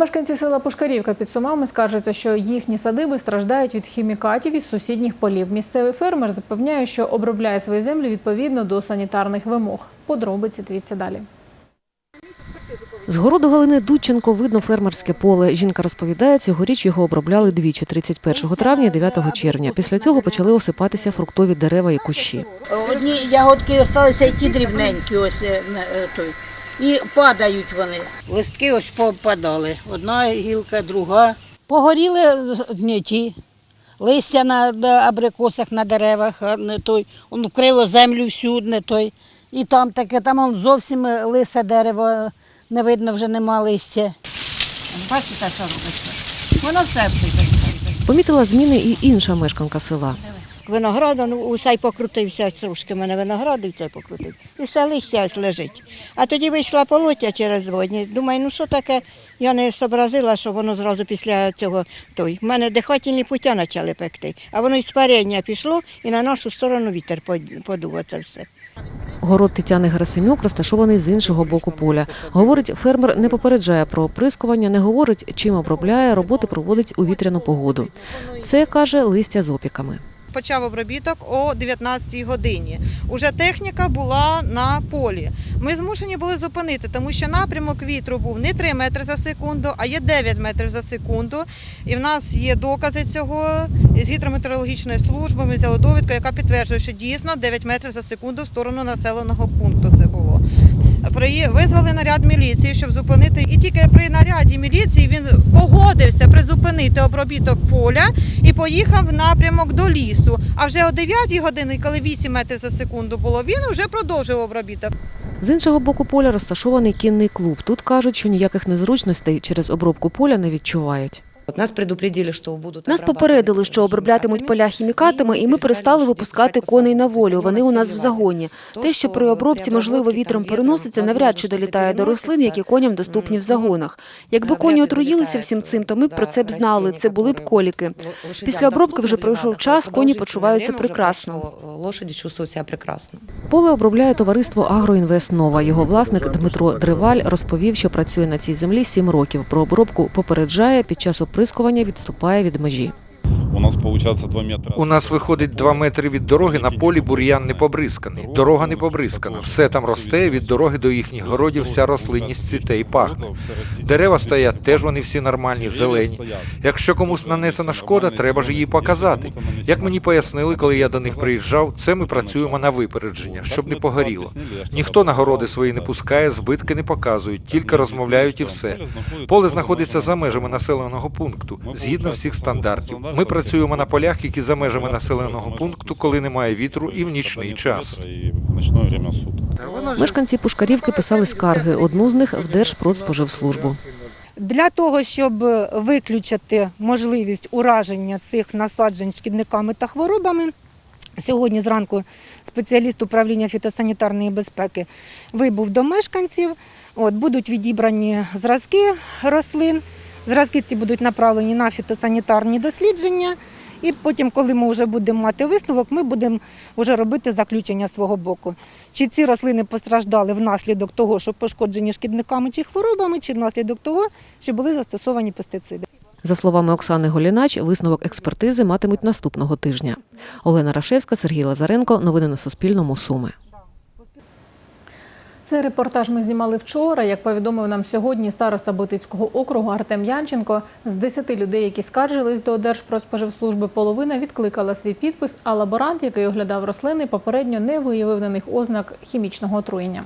Мешканці села Пушкарівка під Сумами скаржаться, що їхні садиби страждають від хімікатів із сусідніх полів. Місцевий фермер запевняє, що обробляє свої землі відповідно до санітарних вимог. Подробиці дивіться далі. З городу Галини Дудченко видно фермерське поле. Жінка розповідає, цьогоріч його обробляли двічі – 31 травня і 9 червня. Після цього почали осипатися фруктові дерева і кущі. Одні ягодки залишилися і ті дрібненькі, ось е, е, той. І падають вони. Листки ось попадали. Одна гілка, друга. Погоріли не ті. Листя на абрикосах, на деревах, а не той. Воно вкрило землю всю, не той. І там таке, там он зовсім лисе дерево, не видно, вже нема листя. Бачите, що робиться? Воно все. Помітила зміни і інша мешканка села. Винограду, ну, усе й покрутився, трошки мене винограду і це покрутив. І все листя ось лежить. А тоді вийшла полоття через два дні. Думаю, ну що таке, я не зобразила, що воно зразу після цього той. У мене дихательні пуття почали пекти, а воно із парення пішло і на нашу сторону вітер под- подув це все. Город Тетяни Герасимюк розташований з іншого боку поля. Говорить, фермер не попереджає про оприскування, не говорить, чим обробляє, роботи проводить у вітряну погоду. Це, каже, листя з опіками. Почав обробіток о 19 годині. Уже техніка була на полі. Ми змушені були зупинити, тому що напрямок вітру був не 3 метри за секунду, а є 9 метрів за секунду. І в нас є докази цього з гідрометеорологічної служби. Ми взяли довідку, яка підтверджує, що дійсно 9 метрів за секунду в сторону населеного пункту визвали наряд міліції, щоб зупинити. І тільки при наряді міліції він погодився призупинити обробіток поля і поїхав в напрямок до лісу. А вже о 9 годині, коли 8 метрів за секунду було, він вже продовжив обробіток. З іншого боку поля розташований кінний клуб. Тут кажуть, що ніяких незручностей через обробку поля не відчувають. От Нас предупредили, що будуть Нас попередили, що оброблятимуть поля хімікатами, і ми перестали випускати коней на волю. Вони у нас в загоні. Те, що при обробці, можливо, вітром переноситься, навряд чи долітає до рослин, які коням доступні в загонах. Якби коні отруїлися всім цим, то ми б про це б знали. Це були б коліки. Після обробки вже пройшов час, коні почуваються прекрасно. Лошаді чувствують себе прекрасно. Поле обробляє товариство «Агроінвест Нова». Його власник Дмитро Дриваль розповів, що працює на цій землі сім років. Про обробку попереджає, під час оприскування відступає від межі. У нас получается 2 метра. У нас виходить 2 метри від дороги, на полі бур'ян не побризканий. Дорога не побризкана. Все там росте, від дороги до їхніх городів вся рослинність цвіте і пахне. Дерева стоять, теж вони всі нормальні, зелені. Якщо комусь нанесена шкода, треба ж її показати. Як мені пояснили, коли я до них приїжджав, це ми працюємо на випередження, щоб не погоріло. Ніхто на городи свої не пускає, збитки не показують, тільки розмовляють і все. Поле знаходиться за межами населеного пункту, згідно всіх стандартів. Ми працюємо на полях, які за межами населеного пункту, коли немає вітру і в нічний час. Мешканці Пушкарівки писали скарги. Одну з них в Держпродспоживслужбу. Для того, щоб виключити можливість ураження цих насаджень шкідниками та хворобами, сьогодні зранку спеціаліст управління фітосанітарної безпеки вибув до мешканців. От, будуть відібрані зразки рослин. Зразки ці будуть направлені на фітосанітарні дослідження. І потім, коли ми вже будемо мати висновок, ми будемо вже робити заключення свого боку. Чи ці рослини постраждали внаслідок того, що пошкоджені шкідниками чи хворобами, чи внаслідок того, що були застосовані пестициди. За словами Оксани Голінач, висновок експертизи матимуть наступного тижня. Олена Рашевська, Сергій Лазаренко. Новини на Суспільному. Суми. Цей репортаж ми знімали вчора. Як повідомив нам сьогодні староста Ботицького округу Артем Янченко, з 10 людей, які скаржились до Держпродспоживслужби, половина відкликала свій підпис, а лаборант, який оглядав рослини, попередньо не виявив на них ознак хімічного отруєння.